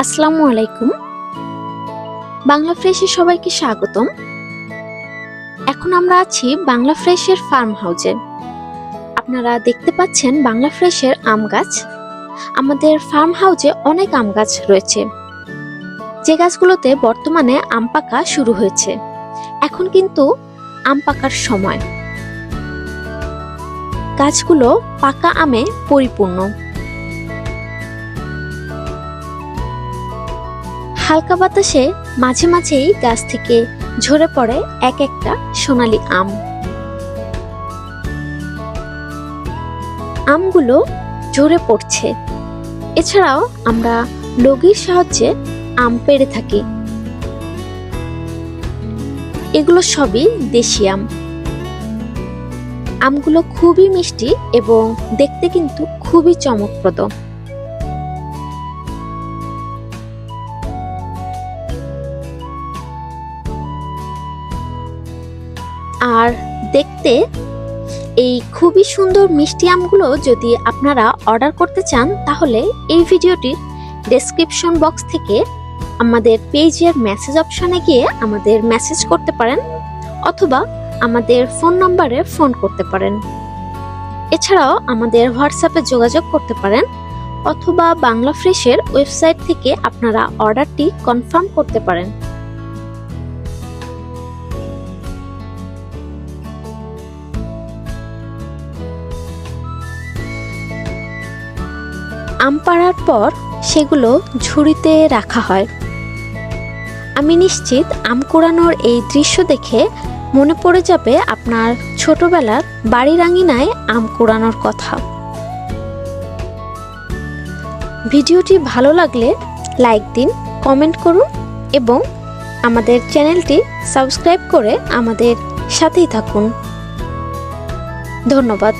আসসালামু আলাইকুম। বাংলা ফ্রেশে সবাইকে স্বাগতম। এখন আমরা আছি বাংলা ফ্রেশের ফার্ম হাউসে। আপনারা দেখতে পাচ্ছেন বাংলা ফ্রেশের আম গাছ। আমাদের ফার্ম হাউসে অনেক আম গাছ রয়েছে। যে গাছগুলোতে বর্তমানে আম পাকা শুরু হয়েছে। এখন কিন্তু আম পাকার সময়। গাছগুলো পাকা আমে পরিপূর্ণ। হালকা বাতাসে মাঝে মাঝেই গাছ থেকে ঝরে পড়ে এক একটা সোনালি আম। আমগুলো ঝরে পড়ছে। এছাড়াও আমরা লগির সাহায্যে আম পেড়ে থাকি। এগুলো সবই দেশি আম। আমগুলো খুবই মিষ্টি এবং দেখতে কিন্তু খুবই চমকপ্রদ। আর দেখতে এই খুবই সুন্দর মিষ্টি আমগুলো যদি আপনারা অর্ডার করতে চান, তাহলে এই ভিডিওটির ডেসক্রিপশন বক্স থেকে আমাদের পেজের মেসেজ অপশানে গিয়ে আমাদের মেসেজ করতে পারেন অথবা আমাদের ফোন নম্বরে ফোন করতে পারেন। এছাড়াও আমাদের হোয়াটসঅ্যাপে যোগাযোগ করতে পারেন অথবা বাংলা ফ্রেশের ওয়েবসাইট থেকে আপনারা অর্ডারটি কনফার্ম করতে পারেন। আম পাড়ার পর সেগুলো ঝুড়িতে রাখা হয়। আমি নিশ্চিত আম কুড়ানোর এই দৃশ্য দেখে মনে পড়ে যাবে আপনার ছোটবেলার বাড়ির আঙিনায় আম কুড়ানোর কথা। ভিডিওটি ভালো লাগলে লাইক দিন, কমেন্ট করুন এবং আমাদের চ্যানেলটি সাবস্ক্রাইব করে আমাদের সাথেই থাকুন। ধন্যবাদ।